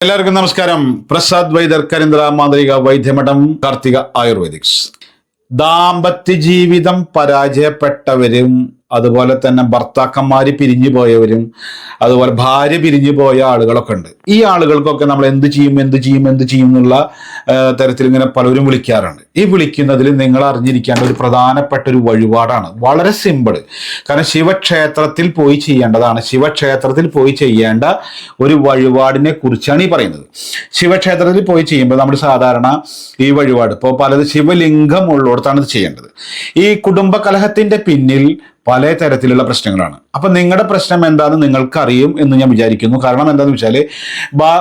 എല്ലാവർക്കും നമസ്കാരം. പ്രസാദ് വൈദ്യർ കരിന്ദ്ര മാന്ത്രിക വൈദ്യമഠം കാർത്തിക ആയുർവേദിക്സ്. ദാമ്പത്യ ജീവിതം പരാജയപ്പെട്ടവരും അതുപോലെ തന്നെ ഭർത്താക്കന്മാർ പിരിഞ്ഞു പോയവരും അതുപോലെ ഭാര്യ പിരിഞ്ഞു പോയ ആളുകളൊക്കെ ഉണ്ട്. ഈ ആളുകൾക്കൊക്കെ നമ്മൾ എന്ത് ചെയ്യും എന്ത് ചെയ്യും എന്ത് ചെയ്യും എന്നുള്ള തരത്തിൽ ഇങ്ങനെ പലരും വിളിക്കാറുണ്ട്. ഈ വിളിക്കുന്നതിൽ നിങ്ങൾ അറിഞ്ഞിരിക്കേണ്ട ഒരു പ്രധാനപ്പെട്ട ഒരു വഴിപാടാണ്. വളരെ സിമ്പിൾ. കാരണം ശിവക്ഷേത്രത്തിൽ പോയി ചെയ്യേണ്ടതാണ്. ശിവക്ഷേത്രത്തിൽ പോയി ചെയ്യേണ്ട ഒരു വഴിപാടിനെ കുറിച്ചാണ് ഈ പറയുന്നത്. ശിവക്ഷേത്രത്തിൽ പോയി ചെയ്യുമ്പോൾ നമ്മൾ സാധാരണ ഈ വഴിപാട്. ഇപ്പോൾ പലത് ശിവലിംഗം ഉള്ളിടത്താണ് ഇത് ചെയ്യേണ്ടത്. ഈ കുടുംബ കലഹത്തിന്റെ പിന്നിൽ പല തരത്തിലുള്ള പ്രശ്നങ്ങളാണ്. അപ്പം നിങ്ങളുടെ പ്രശ്നം എന്താണെന്ന് നിങ്ങൾക്ക് അറിയും എന്ന് ഞാൻ വിചാരിക്കുന്നു. കാരണം എന്താണെന്ന് വെച്ചാൽ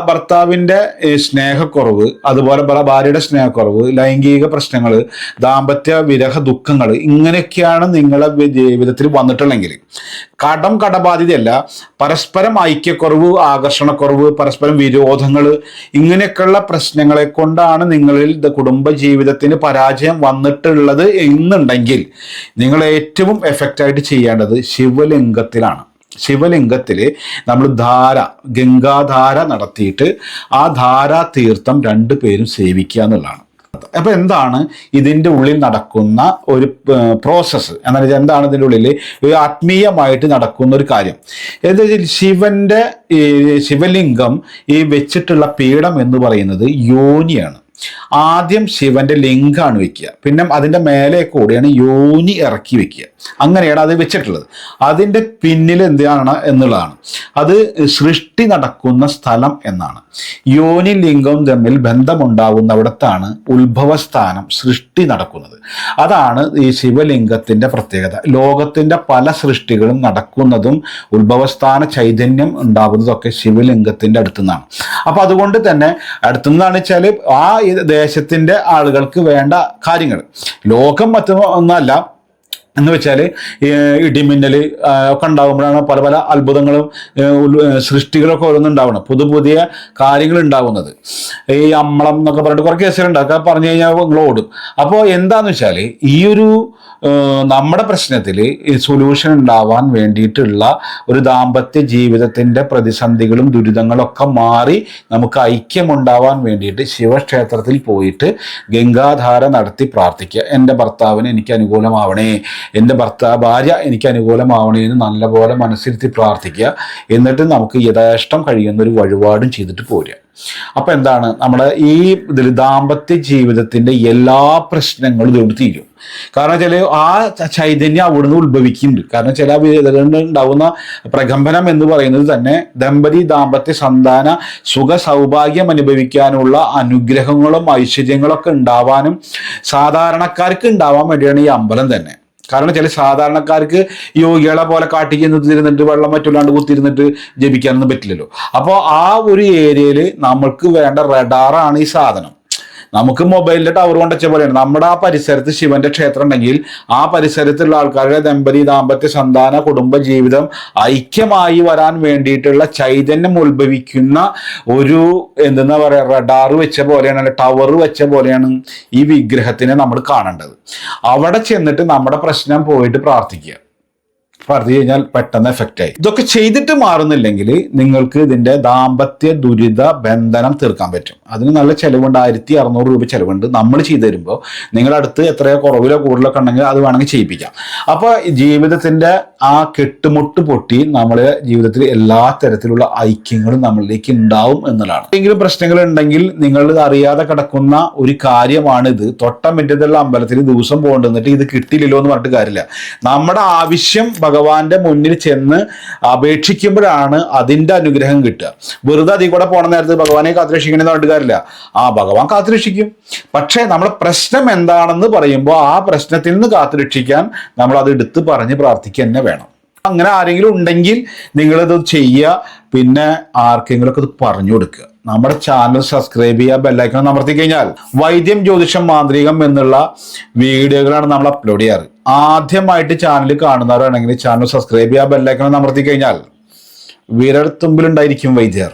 ഭർത്താവിന്റെ സ്നേഹക്കുറവ് അതുപോലെ ഭാര്യയുടെ സ്നേഹക്കുറവ് ലൈംഗിക പ്രശ്നങ്ങൾ ദാമ്പത്യ വിരഹ ദുഃഖങ്ങൾ ഇങ്ങനെയൊക്കെയാണ് നിങ്ങളുടെ ജീവിതത്തിൽ വന്നിട്ടുള്ളെങ്കിൽ. കടം കടബാധിതയല്ല പരസ്പരം ഐക്യക്കുറവ് ആകർഷണക്കുറവ് പരസ്പരം വിരോധങ്ങൾ ഇങ്ങനെയൊക്കെയുള്ള പ്രശ്നങ്ങളെ കൊണ്ടാണ് നിങ്ങളിൽ കുടുംബ ജീവിതത്തിന് പരാജയം വന്നിട്ടുള്ളത് എന്നുണ്ടെങ്കിൽ നിങ്ങൾ ഏറ്റവും എഫക്റ്റ് ആയിട്ട് ചെയ്യേണ്ടത് ശിവലിംഗത്തിലാണ്. ശിവലിംഗത്തിൽ നമ്മൾ ധാര ഗംഗാധാര നടത്തിയിട്ട് ആ ധാരാ തീർത്ഥം രണ്ടു പേരും സേവിക്കുക എന്നുള്ളതാണ്. അപ്പൊ എന്താണ് ഇതിന്റെ ഉള്ളിൽ നടക്കുന്ന ഒരു പ്രോസസ്സ് എന്നാൽ എന്താണ് ഇതിന്റെ ഉള്ളിൽ ഒരു ആത്മീയമായിട്ട് നടക്കുന്ന ഒരു കാര്യം. എന്താ വെച്ചാൽ ശിവന്റെ ഈ ശിവലിംഗം ഈ വെച്ചിട്ടുള്ള പീഠം എന്ന് പറയുന്നത് യോനിയാണ്. ആദ്യം ശിവന്റെ ലിംഗാണ് വെക്കുക. പിന്നെ അതിന്റെ മേലെ കൂടിയാണ് യോനി ഇറക്കി വെക്കുക. അങ്ങനെയാണ് അത് വെച്ചിട്ടുള്ളത്. അതിന്റെ പിന്നിൽ എന്താണ് എന്നുള്ളതാണ്. അത് സൃഷ്ടി നടക്കുന്ന സ്ഥലം എന്നാണ്. യോനി ലിംഗവും തമ്മിൽ ബന്ധമുണ്ടാവുന്ന അവിടത്താണ് ഉത്ഭവസ്ഥാനം സൃഷ്ടി നടക്കുന്നത്. അതാണ് ഈ ശിവലിംഗത്തിന്റെ പ്രത്യേകത. ലോകത്തിന്റെ പല സൃഷ്ടികളും നടക്കുന്നതും ഉത്ഭവസ്ഥാന ചൈതന്യം ഉണ്ടാകുന്നതൊക്കെ ശിവലിംഗത്തിന്റെ അടുത്തുനിന്നാണ്. അപ്പൊ അതുകൊണ്ട് തന്നെ അടുത്തുനിന്നാണ് വെച്ചാൽ ആ ഈ ദേശത്തിന്റെ ആളുകൾക്ക് വേണ്ട കാര്യങ്ങൾ. ലോകം മറ്റു ഒന്നല്ല എന്ന് വെച്ചാൽ ഇടിമിന്നൽ ഒക്കെ ഉണ്ടാകുമ്പോഴാണ് പല പല അത്ഭുതങ്ങളും സൃഷ്ടികളൊക്കെ ഓരോന്നുണ്ടാവണം പുതു പുതിയ കാര്യങ്ങൾ ഉണ്ടാവുന്നത്. ഈ അമ്മളം എന്നൊക്കെ പറഞ്ഞിട്ട് കുറേ കേസുകളുണ്ട്. അതൊക്കെ പറഞ്ഞു കഴിഞ്ഞാൽ നിങ്ങൾ ഓടും. അപ്പോൾ എന്താന്ന് വെച്ചാൽ ഈ ഒരു നമ്മുടെ പ്രശ്നത്തിൽ സൊല്യൂഷൻ ഉണ്ടാവാൻ വേണ്ടിയിട്ടുള്ള ഒരു ദാമ്പത്യ ജീവിതത്തിന്റെ പ്രതിസന്ധികളും ദുരിതങ്ങളൊക്കെ മാറി നമുക്ക് ഐക്യമുണ്ടാവാൻ വേണ്ടിയിട്ട് ശിവക്ഷേത്രത്തിൽ പോയിട്ട് ഗംഗാധാര നടത്തി പ്രാർത്ഥിക്കുക എന്റെ ഭർത്താവിന് എനിക്ക് അനുകൂലമാവണേ. എന്റെ ഭർത്താവ് ഭാര്യ എനിക്ക് അനുകൂലമാവണേന്ന് നല്ലപോലെ മനസ്സിരുത്തി പ്രാർത്ഥിക്കുക. എന്നിട്ട് നമുക്ക് യഥേഷ്ടം കഴിയുന്ന ഒരു വഴിപാടും ചെയ്തിട്ട് പോരുക. അപ്പം എന്താണ്? നമ്മുടെ ഈ ഇതിൽ ദാമ്പത്യ ജീവിതത്തിന്റെ എല്ലാ പ്രശ്നങ്ങളും ഇതുകൊണ്ട് തീരും. കാരണം ചില ആ ചൈതന്യം അവിടുന്ന് ഉത്ഭവിക്കുന്നുണ്ട്. കാരണം ചില ഉണ്ടാവുന്ന പ്രകമ്പനം എന്ന് പറയുന്നത് തന്നെ ദമ്പതി ദാമ്പത്യ സന്താന സുഖ സൗഭാഗ്യം അനുഭവിക്കാനുള്ള അനുഗ്രഹങ്ങളും ഐശ്വര്യങ്ങളും ഒക്കെ ഉണ്ടാവാനും സാധാരണക്കാർക്ക് ഉണ്ടാവാൻ വേണ്ടിയാണ് ഈ അമ്പലം തന്നെ. കാരണം ചില സാധാരണക്കാർക്ക് യോഗികളെ പോലെ കാട്ടിക്ക് നിന്നിരുന്നിട്ട് വെള്ളം മറ്റുള്ളാണ്ട് കുത്തിരുന്നിട്ട് ജപിക്കാനൊന്നും പറ്റില്ലല്ലോ. അപ്പോൾ ആ ഒരു ഏരിയയിൽ നമ്മൾക്ക് വേണ്ട റഡാറാണ് ഈ സാധനം. നമുക്ക് മൊബൈലിന്റെ ടവർ കൊണ്ടുവച്ച പോലെയാണ്. നമ്മുടെ ആ പരിസരത്ത് ശിവന്റെ ക്ഷേത്രം ഉണ്ടെങ്കിൽ ആ പരിസരത്തുള്ള ആൾക്കാരുടെ ദമ്പതി ദാമ്പത്യ സന്താന കുടുംബ ജീവിതം ഐക്യമായി വരാൻ വേണ്ടിയിട്ടുള്ള ചൈതന്യം ഉത്ഭവിക്കുന്ന ഒരു എന്തെന്നാ പറയുക റഡാർ വെച്ച പോലെയാണ് അല്ലെ ടവർ വെച്ച പോലെയാണ് ഈ വിഗ്രഹത്തിനെ നമ്മൾ കാണേണ്ടത്. അവിടെ ചെന്നിട്ട് നമ്മുടെ പ്രശ്നം പോയിട്ട് പ്രാർത്ഥിക്കുക. പ്രാർത്ഥിച്ചു കഴിഞ്ഞാൽ പെട്ടെന്ന് എഫക്റ്റ് ആയി. ഇതൊക്കെ ചെയ്തിട്ട് മാറുന്നില്ലെങ്കിൽ നിങ്ങൾക്ക് ഇതിന്റെ ദാമ്പത്യ ദുരിത ബന്ധനം തീർക്കാൻ പറ്റും. അതിന് നല്ല ചെലവുണ്ട്. ആയിരത്തി അറുന്നൂറ് രൂപ ചെലവുണ്ട്. നമ്മൾ ചെയ്തു തരുമ്പോൾ നിങ്ങളുടെ അടുത്ത് എത്രയോ കുറവിലോ കൂടുതലൊക്കെ ഉണ്ടെങ്കിൽ അത് വേണമെങ്കിൽ ചെയ്യിപ്പിക്കാം. അപ്പോൾ ജീവിതത്തിന്റെ ആ കെട്ടുമുട്ട് പൊട്ടി നമ്മുടെ ജീവിതത്തിൽ എല്ലാ തരത്തിലുള്ള ഐക്യങ്ങളും നമ്മളിലേക്ക് ഉണ്ടാവും എന്നുള്ളതാണ്. എന്തെങ്കിലും പ്രശ്നങ്ങൾ ഉണ്ടെങ്കിൽ നിങ്ങൾ ഇത് അറിയാതെ കിടക്കുന്ന ഒരു കാര്യമാണ് കാര്യമാണിത് തൊട്ടമിറ്റത്തുള്ള അമ്പലത്തിൽ ദിവസം പോകണ്ടെന്നിട്ട് ഇത് കിട്ടിയില്ലല്ലോ എന്ന് പറഞ്ഞിട്ട് കാര്യമില്ല. നമ്മുടെ ആവശ്യം ഭഗവാന്റെ മുന്നിൽ ചെന്ന് അപേക്ഷിക്കുമ്പോഴാണ് അതിന്റെ അനുഗ്രഹം കിട്ടുക. വെറുതെ അതിൽ കൂടെ പോണ നേരത്ത് ഭഗവാനെ കാത്തുരക്ഷിക്കണമെന്ന് പറഞ്ഞിട്ട് കാര്യമില്ല. ആ ഭഗവാൻ കാത്തുരക്ഷിക്കും. പക്ഷേ നമ്മുടെ പ്രശ്നം എന്താണെന്ന് പറയുമ്പോൾ ആ പ്രശ്നത്തിൽ നിന്ന് കാത്തുരക്ഷിക്കാൻ നമ്മൾ അത് എടുത്ത് പറഞ്ഞ് പ്രാർത്ഥിക്കുക തന്നെ വേണം. അങ്ങനെ ആരെങ്കിലും ഉണ്ടെങ്കിൽ നിങ്ങളിത് ചെയ്യുക. പിന്നെ ആർക്കെങ്കിലും ഒക്കെ ഇത് പറഞ്ഞു കൊടുക്കുക. നമ്മുടെ ചാനൽ സബ്സ്ക്രൈബ് ചെയ്യുക ബെല്ലൈക്കൺ അമർത്തി കഴിഞ്ഞാൽ വൈദ്യം ജ്യോതിഷം മാന്ത്രികം എന്നുള്ള വീഡിയോകളാണ് നമ്മൾ അപ്ലോഡ് ചെയ്യാറ്. ആദ്യമായിട്ട് ചാനൽ കാണുന്നവരാണെങ്കിൽ ചാനൽ സബ്സ്ക്രൈബ് ചെയ്യുക ബെല്ലൈക്കൺ അമർത്തി കഴിഞ്ഞാൽ വിരൽത്തുമ്പിലുണ്ടായിരിക്കും വൈദ്യർ.